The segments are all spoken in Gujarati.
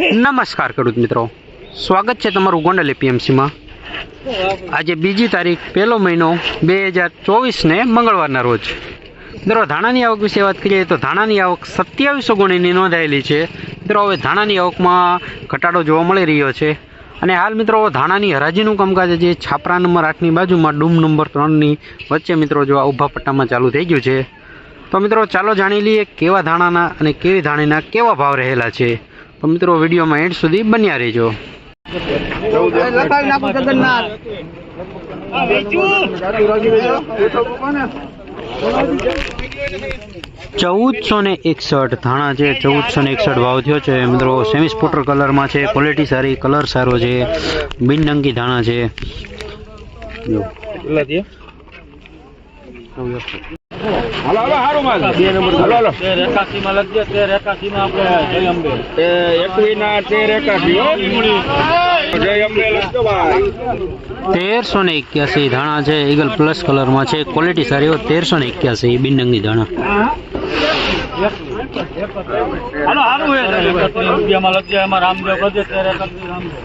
નમસ્કાર ખેડૂત મિત્રો. સ્વાગત છે તમારું ગોંડલ એપીએમસીમાં આજે બીજી તારીખ, પહેલો મહિનો બે હજાર ચોવીસને મંગળવારના રોજ. મિત્રો, ધાણાની આવક વિશે વાત કરીએ તો ધાણાની આવક સત્યાવીસો ગુણીની નોંધાયેલી છે. મિત્રો, હવે ધાણાની આવકમાં ઘટાડો જોવા મળી રહ્યો છે. અને હાલ મિત્રો, ધાણાની હરાજીનું કામકાજ જે છાપરા નંબર આઠની બાજુમાં ડૂમ નંબર ત્રણની વચ્ચે મિત્રો, જો આ ઊભા પટ્ટામાં ચાલુ થઈ ગયું છે. તો મિત્રો, ચાલો જાણી લઈએ કેવા ધાણાના અને કેવી ધાણીના કેવા ભાવ રહેલા છે. તો મિત્રો વિડીયોમાં એન્ડ સુધી બન્યા રહેજો. ચૌદસો ને એકસઠ ધાણા છે ચૌદસો ને એકસઠ ભાવ થયો છે. મિત્રો સેમી સ્પોટર કલરમાં છે ક્વોલિટી સારી કલર સારો છે બિનડંકી ધાણા છે. હાલો હાલો હારો માલ. બે નંબર હાલો હાલો. તેર એકાસીમાં લખજે તેર એકાસીમાં આપણે જય અંબે. એકવી ના તેર એકાશી જય અંબે લખજો ભાઈ. તેરસો ને એક્યાસી ધાણા છે ઈગલ પ્લસ કલરમાં છે ક્વોલિટી સારી હોય તેરસો ને એક્યાસી બિનડંગી ધાણા. હાલો રામદેવ કરજે તેર એકાસી રામદેવ.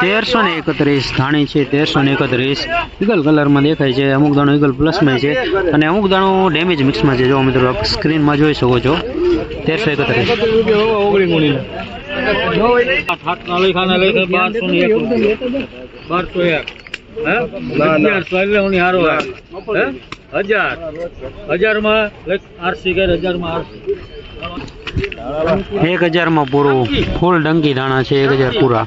તેરસો ને એકત્રીસ ધાણી છે તેરસો ને એકત્રીસ. ઈગલ કલરમાં દેખાય છે અમુક દાણો ઈગલ પ્લસમાં છે. અને અમુક દાણો ડેમેજ મિક્સમાં છે. જો મિત્રો સ્ક્રીનમાં જોઈ શકો છો. તેરસો એકત્રીસ. બારસો એક હજાર હજારમાં આરસી કરે હજારમાં આરસી એક હજારમાં પૂરું. ફૂલ ડંકી દાણા છે એક હજાર પૂરા.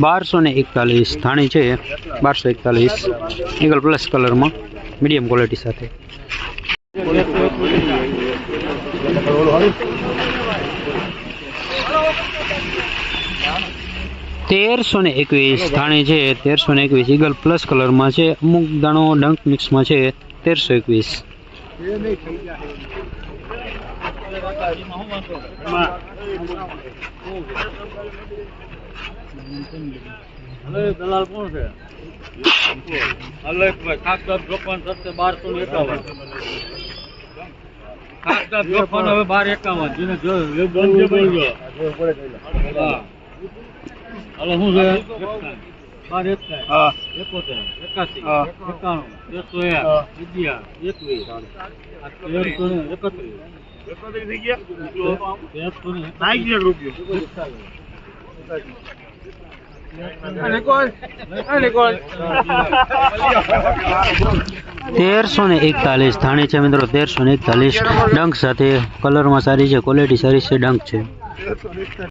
બારસો ને એકતાલીસ થાણી છે. બારસો એકતાલીસ. ઈગલ પ્લસ કલરમાં. મીડિયમ ક્વોલિટી સાથે. તેરસો ને એકવીસ ધાણી છે તેરસો ને એકવીસ ઈગલ પ્લસ કલરમાં છે અમુક દાણો ડંક મિક્સમાં છે તેરસો એકવીસ હલે દલાલ કોણ છે બારસો એકાવન હવે બાર એકાવન જેને હલો શું છે? બાર એકાવન એકોતેર એકાસી એકાણું એકસો અગિયાર એકવીસ. તેરસો ને એકત્રીસ. એકત્રીસ થઈ ગયા? તેરસો ને એકત્રીસ. રૂપિયા. અને કોણ અને કોણ તેરસો ને એકતાલીસ. થાણી છે મિત્રો તેરસો ને એકતાલીસ. ડંક સાથે કલરમાં સારી છે ક્વોલિટી સારી છે ડંક છે.